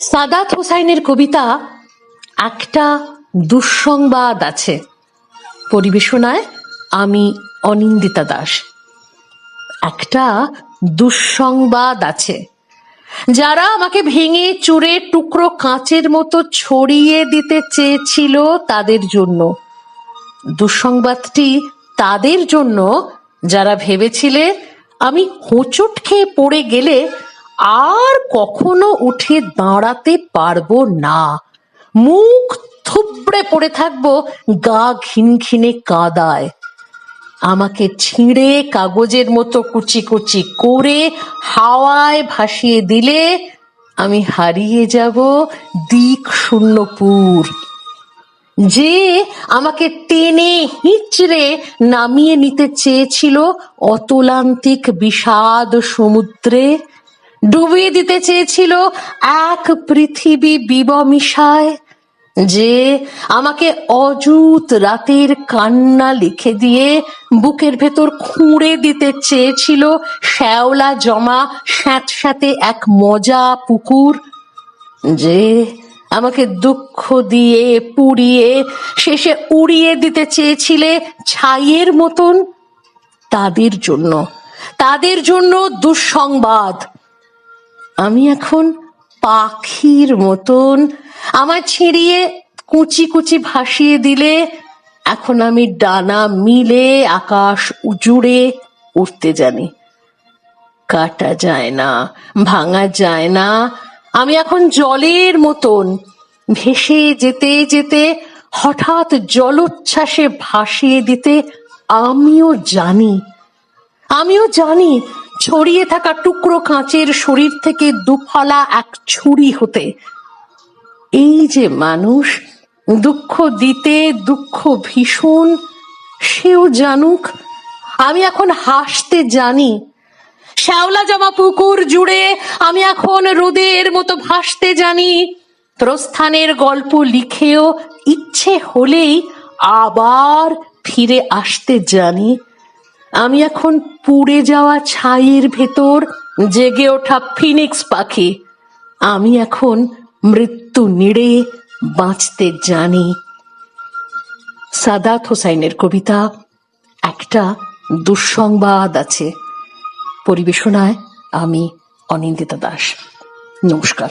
সাদাত হোসাইনের কবিতা একটা দুঃসংবাদ আছে। পরিবেশনায় আমি অনিন্দিতা দাস। একটা দুঃসংবাদ আছে। যারা আমাকে ভেঙে চুরে টুকরো কাঁচের মতো ছড়িয়ে দিতে চেয়েছিল তাদের জন্য। দুঃসংবাদটি তাদের জন্য, যারা ভেবেছিলে আমি হোঁচট খেয়ে পড়ে গেলে আর কখনো উঠে দাঁড়াতে পারব না। মুখ থুবড়ে পড়ে থাকব গা ঘিনঘিনে কাদায়। আমাকে ছিঁড়ে কাগজের মতো কুচি কুচি করে হাওয়ায় ভাসিয়ে দিলে আমি হারিয়ে যাব দিক শূন্যপুর যে আমাকে টেনে হিঁচড়ে নামিয়ে নিতে চেয়েছিল অতলান্তিক বিষাদ সমুদ্রে ডুবিয়ে দিতে চেয়েছিল এক পৃথিবী বিবমিশায়, যে আমাকে অযুত রাতের কান্না লিখে দিয়ে বুকের ভেতর খুঁড়ে দিতে চেয়েছিল শ্যাওলা জমা স্যাঁতস্যাঁতে এক মজা পুকুর, যে আমাকে দুঃখ দিয়ে পুড়িয়ে শেষে উড়িয়ে দিতে চেয়েছিলে ছাইয়ের মতন। তাদের জন্য তাদের জন্য দুঃসংবাদ। আমি এখন পাখির মতন। আমার ছিঁড়িয়ে কুচি কুচি ভাসিয়ে দিলে, এখন আমি ডানা মিলে আকাশ উজুড়ে উঠতে জানি। কাটা যায় না, ভাঙা যায় না। আমি এখন জলের মতন। ভেসে যেতে যেতে, হঠাৎ জলোচ্ছ্বাসে ভাসিয়ে দিতে আমিও জানি। আমিও জানি ছড়িয়ে থাকা টুকরো কাঁচের শরীর থেকে দুফলা এক ছুরি হতে। এই যে মানুষ, দুঃখ দিতে, দুঃখ ভীষণ, সেও জানুক, আমি এখন হাসতে জানি। শ্যাওলা জমা পুকুর জুড়ে আমি এখন রোদের মতো ভাসতে জানি। প্রস্থানের গল্প লিখেও ইচ্ছে হলেই আবার ফিরে আসতে জানি। আমি এখন পুড়ে যাওয়া ছাইয়ের ভেতর জেগে ওঠা ফিনিক্স পাখি। আমি এখন মৃত্যু নিড়ে বাঁচতে জানি। সাদাত হোসাইনের কবিতা, একটা দুঃসংবাদ আছে। পরিবেশনায় আমি অনিন্দিতা দাস। নমস্কার।